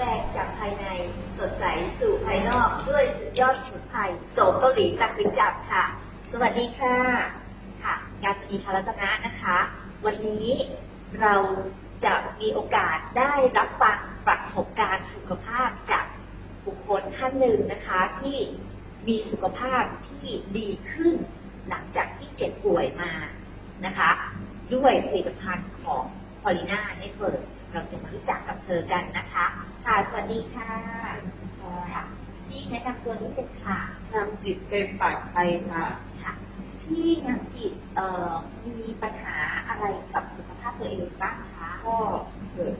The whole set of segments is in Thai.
แรงจากภายในสดใสสู่ภายนอกด้วยสุดยอดสมุนไพรโสมเกาหลีตักปิจับค่ะ สวัสดีค่ะ ค่ะงานมีคารัตนะนะคะ วันนี้เราจะมีโอกาสได้รับฟังประสบการณ์สุขภาพจากบุคคลท่านหนึ่งนะคะที่มีสุขภาพที่ดีขึ้น หลังจากที่เจ็บป่วยมานะคะ ด้วยผลิตภัณฑ์ของพอลิน่าเน็ตเวิร์ เราจะมารู้จักกับเธอกันนะคะ ค่ะ สวัสดีค่ะค่ะพี่แนะนำตัวนิดนึงค่ะนำจิตเป็นปากไทยค่ะค่ะพี่นำจิตเอ่อมีปัญหาอะไรกับสุขภาพตัวเองบ้างคะก็เกิด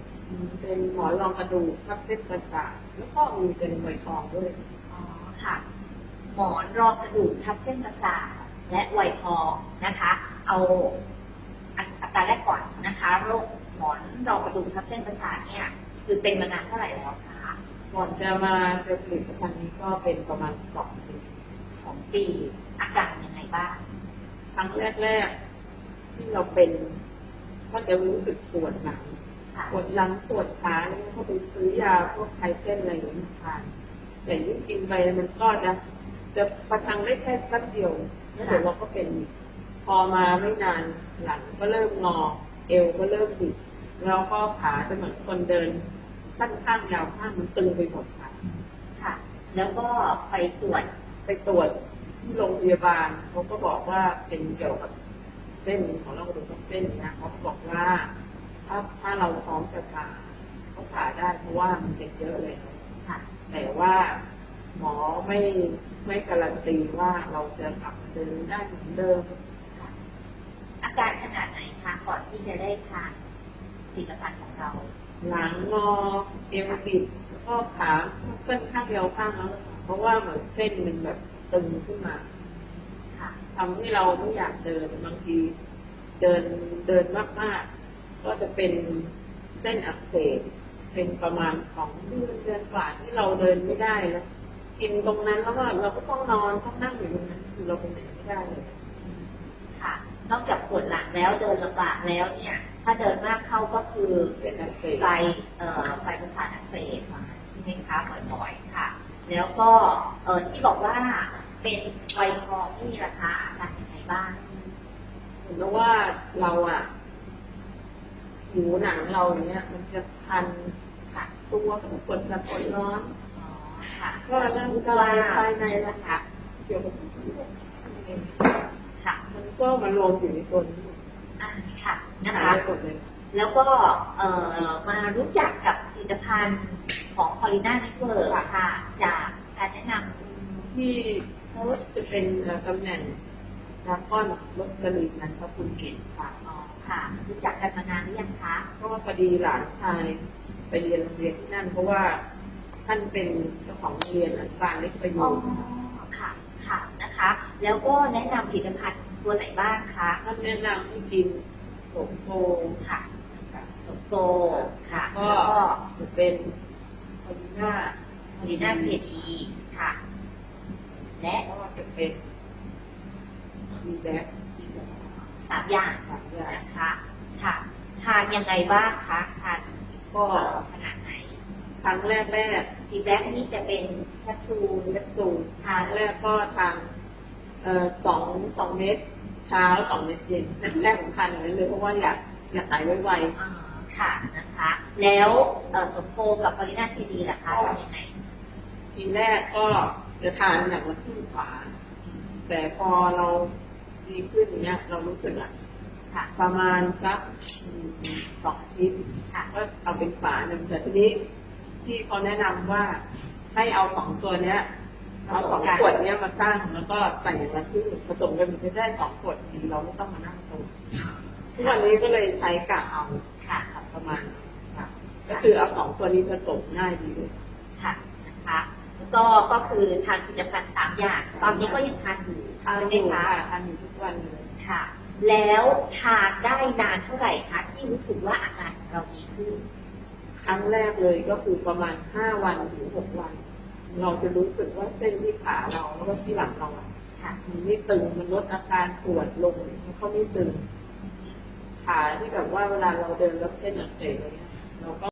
เป็นหมอนรองกระดูกทับเส้นประสาทแล้วก็มีเป็นไวทองด้วยอ๋อค่ะ หมอนรองกระดูกทับเส้นประสาทและไวทองนะคะ เอาอันอัตราแรกก่อนนะคะโรค หมอนรองกระดูกทับเส้นประสาทเนี่ยคือเป็นมานานเท่าไหร่แล้วคะก่อนจะมาเจอผลิตภัณฑ์นี้ก็เป็นประมาณสองปีสองปีอาการยังไงบ้างครั้งแรกๆที่เราเป็นก็จะรู้สึกปวดหลังค่ะปวดหลังปวดขาเนี่ยเขาไปซื้อยาพวกไคลเส้นอะไรอย่างนี้มาทานแต่ยิ่งกินไปมันก็จะจะประทังได้แค่แป๊บเดียวแล้วเดี๋ยวเราก็เป็นอีกพอมาไม่นานหลังก็เริ่มงอ เอวก็เริ่มบิด แล้วก็ขาจะเหมือนคนเดินสั้นข้างยาวข้างมันตึงไปหมดค่ะค่ะ แล้วก็ไปตรวจไปตรวจที่โรงพยาบาลเขาก็บอกว่าเป็นเกี่ยวกับเส้นของเรากระดูกทับเส้นนะเขาบอกว่าถ้าถ้าเราพร้อมจะผ่าเขาผ่าได้เพราะว่ามันเป็นเยอะเลยค่ะ แต่ว่าหมอไม่ไม่การันตีว่าเราจะกลับมาเดินได้เหมือนเดิมอาการขนาดไหนคะก่อนที่จะได้ทาน ผลิตภัณฑ์ของเรา หลังงอเอวบิดแล้วก็ขาเส้นข้างเดียวข้างแล้วค่ะเพราะว่าเหมือนเส้นมันแบบตึงขึ้นมาค่ะทำให้เราไม่อยากเดินบางที เดินเดินมากๆ ก็จะเป็นเส้นอักเสบเป็นประมาณสองเดือนเดือนกว่าที่เราเดินไม่ได้แล้วกินตรงนั้นแล้วก็เราก็ต้องนอนต้องนั่งอยู่ตรงนั้นคือเราไปไหนไม่ได้เลยค่ะ นอกจากปวดหลังแล้วเดินลำบากแล้วเนี่ย ถ้าเดินมากเข้าก็คือเป็นอักเสบไฟเอ่อไฟประสาทอักเสบใช่ไหมคะบ่อยๆค่ะ แล้วก็เอ่อที่บอกว่าเป็นไวทองที่มีราคาอาการยังไงบ้างเห็นไหมว่าเราอะผิวหนังเราเนี้ย มันจะคันค่ะตัวกับปวดกับปวดร้อนอ๋อค่ะก็ร่างกายภายในนะคะเกี่ยวกับค่ะ มันก็มารวมอยู่ในตัวนี้ อ่าค่ะนะหาคะยไปหมดเลยแล้วก็เอ่อมารู้จักกับผลิตภัณฑ์ของ p o l i n a Network ค่ะ จากการแนะนที่เขาจะเป็นเอ่อตำแหน่งดราก้อนลดกระดิ่งนั้นพระคุณเก่งค่ะำอ๋อค่ะ รู้จักกันมานานหรือยังคะเพราะว่าพอดีหลานชายไปเรียนโรงเรียนที่นั่น เพราะว่าท่านเป็นเจ้าของโรงเรียนอันกลางเล็กประโยอ๋อชน์ค่ะค่ะนะคะ แล้วก็แนะนำผลิตภัณฑ์ ตัวไหนบ้างคะท่านแนะนำให้กินสมโพค่ะค่ะ สมโตค่ะก็แล้วก็จะเป็นพอดีหน้าพอลิน่าเคดีค่ะ และก็จะเป็นดีแบ็คสามอย่างสามอย่างนะคะค่ะ ทานยังไงบ้างคะทานก็เอ่อขนาดไหน ครั้งแรกแรกจีแบ็กนี่จะเป็นแคปซูลแคปซูลครั้งแรกก็ทานเอ่อ สองสองเม็ดเช้าสองเม็ดเย็นแรกผมทานอย่างนั้นเลยเพราะว่าอยากอยากหายไวอ่าค่ะนะคะ แล้วเอ่อสมโพกับปรินาทีดีล่ะคะทำยังไงๆทีแรกก็จะทานอย่างละครึ่งฝาแต่พอเราดีขึ้นอย่างเนี้ย เรารู้สึกอะค่ะ ประมาณสักอืมสองอาทิตย์ค่ะ ก็เอาเป็นฝาหนึ่งแต่ทีนี้ที่เขาแนะนำว่าให้เอาสองตัวเนี้ย เอาสองขวดเนี้ยมาตั้งแล้วก็ใส่อย่างละครึ่งผสมกันมันจะได้สองขวดทีเราไม่ต้องมานั่งตรงทุกวันนี้ก็เลยใช้กะเอาค่ะค่ะประมาณค่ะก็คือเอาสองตัวนี้ผสมง่ายดีเลยค่ะนะคะแล้วก็ก็คือทานผลิตภัณฑ์สามอย่าง ตอนนี้ก็ยังทานอยู่ทานใช่อไหมยู่คะค่ะทานอยู่ทุกวันเลยค่ะ แล้วทานได้นานเท่าไหร่คะที่รู้สึกว่าอาการของเราดีขึ้น ครั้งแรกเลยก็คือประมาณห้าวันถึงหกวัน เราจะรู้สึกว่าเส้นที่ขาเราแล้วก็ที่หลังเราอะค่ะมันไม่ตึงมันลดอาการปวดลงมันก็ไม่ตึงขาที่แบบว่าเวลาเราเดินแล้วเส้นอักเสบอะไรเงี้ยเราก็